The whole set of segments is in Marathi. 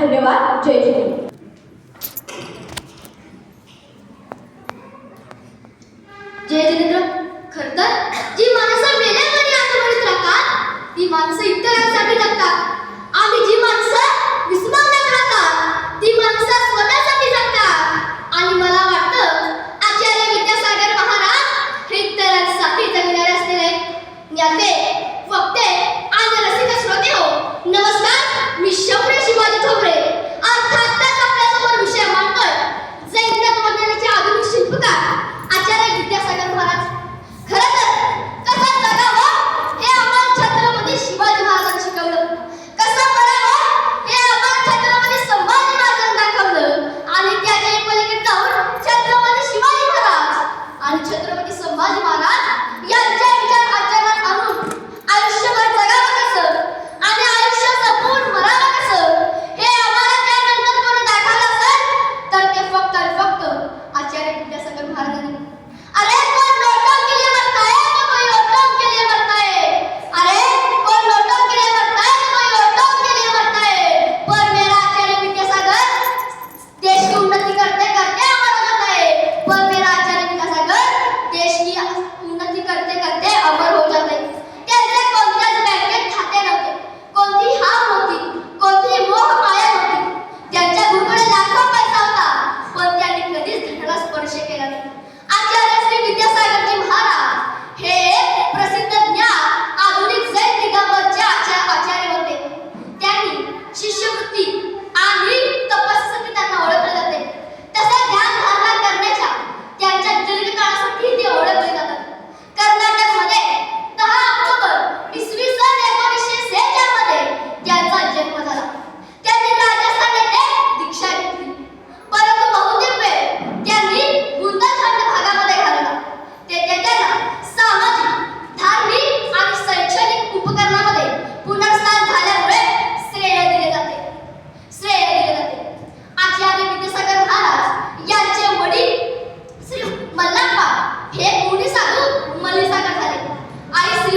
धन्यवाद. जय जय जय जिनेंद्र खर तर जी माणसं मेल्यामध्ये आता म्हणत राहतात ती माणसं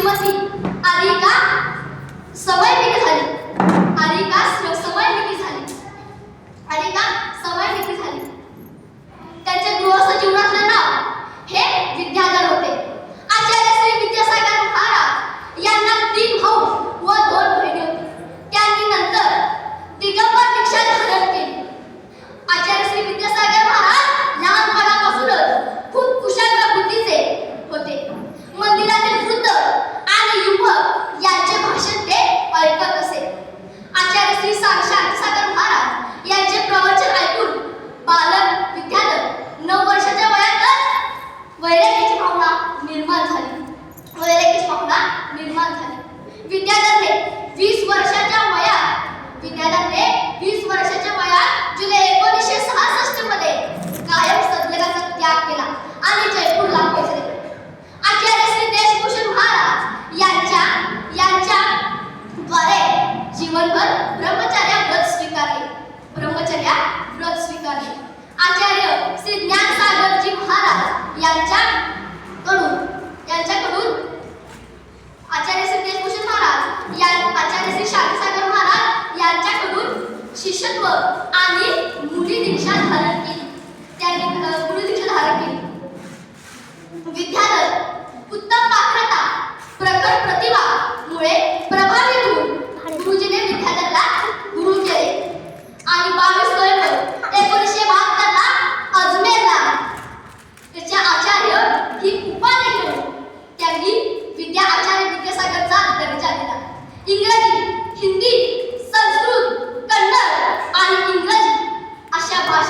श्रीमती आरिका सवयनिक झाली? आरिका सवयनिक झाली? आरिका सवयनिक झाली? त्याच्या व्रत स्वीकारले. आचार्य श्री ज्ञानसागरजी महाराज यांच्या यांच्याकडून यांच्याकडून आचार्य श्री देशभूषण महाराज या आचार्य श्री शांतसागर महाराज यांच्याकडून शिष्यत्व आणि मुली दीक्षा धारण केली. त्यांनी मुली दीक्षा धारण केली. विद्यालय उत्तम पात्रता प्रकट प्रतिभा मुळे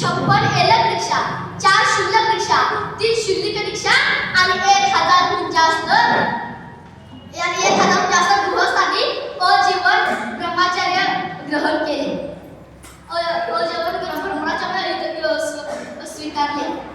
छप्पन एलक रिक्षा चार शुल्लक रिक्षा तीन शुल्लिक रिक्षा आणि एक हजारहून जास्त आणि एक हजारहून जास्त गृहस्थांनी अजीवन ब्रह्मचर्य ग्रहण केले. अजीवन ग्रहण होण्याच्या स्वीकारले.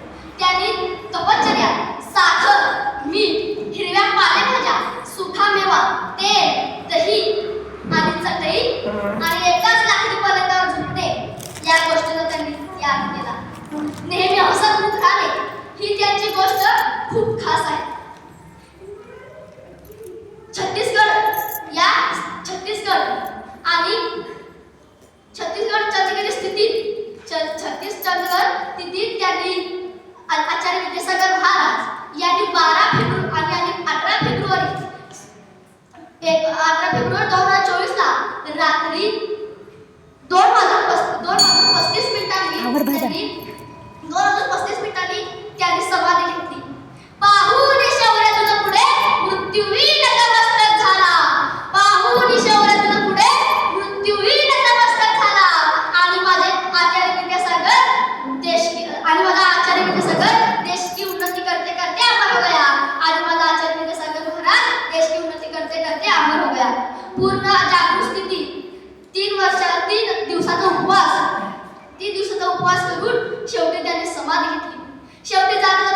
उपवास करून शेवटी त्याने समाधी घेतली. शेवटी जागला